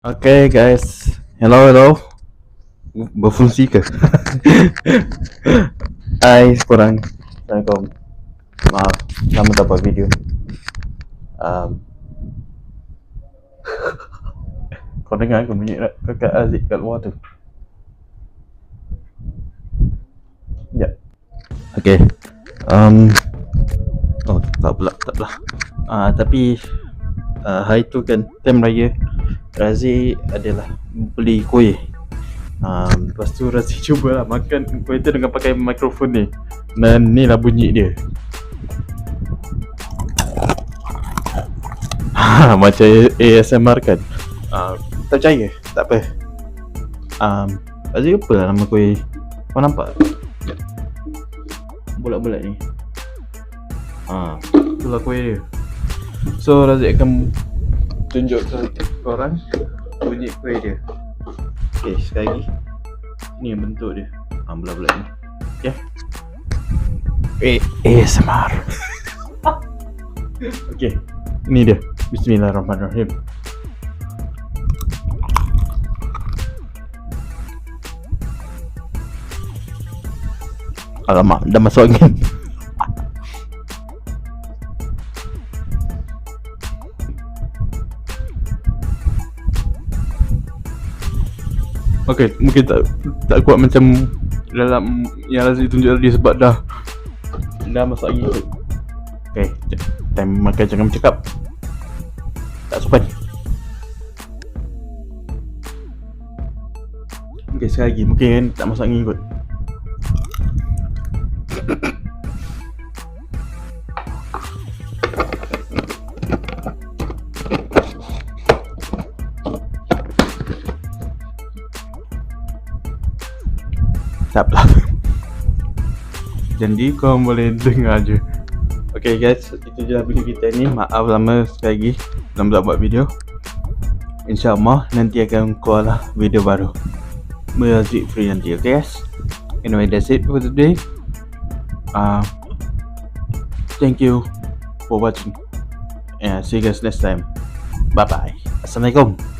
Okay guys, hello hello. Berfungsi ke? Hai korang. Assalamualaikum. Maaf, lama tak buat video. Um, kau dengar ke bunyi rak- kakak Aziz kat luar tu? Ya. Okay. Um, oh tak pula, tak pula. Ah tapi uh, hari tu kan time raya Razi adalah beli kuih. Um, Lepas tu Razi cubalah makan kuih tu dengan pakai mikrofon ni. Dan ni lah bunyi dia. Macam ASMR kan? Uh, Tak percaya? Tak apa. Um, Razi apa lah nama kuih? Kau nampak? Bulat-bulat ni. Ah, itulah kuih dia. So Razik akan tunjuk ke korang bunyi kuih dia. Okay, sekali lagi. Ni yang bentuk dia. Ah, bulat-bulat ni. Okay. Eh, ASMR. okay, ni dia. Bismillahirrahmanirrahim. Alamak, dah masuk angin. Okay, mungkin tak tak kuat macam dalam yang Razi tunjuk tadi sebab dah dah masuk lagi. Okay, time makan jangan bercakap. Tak sopan. Okay, sekali lagi. Mungkin tak masuk angin kot. Tak lah. Jadi kau boleh dengar je. Okay guys. Itu je lah video kita ni. Maaf lama sekali lagi. Dalam tak buat video. InsyaAllah Nanti akan keluar lah Video baru. Music free nanti Okay guys? Anyway that's it for today. Uh, Thank you For watching. And see you guys next time. Bye bye Assalamualaikum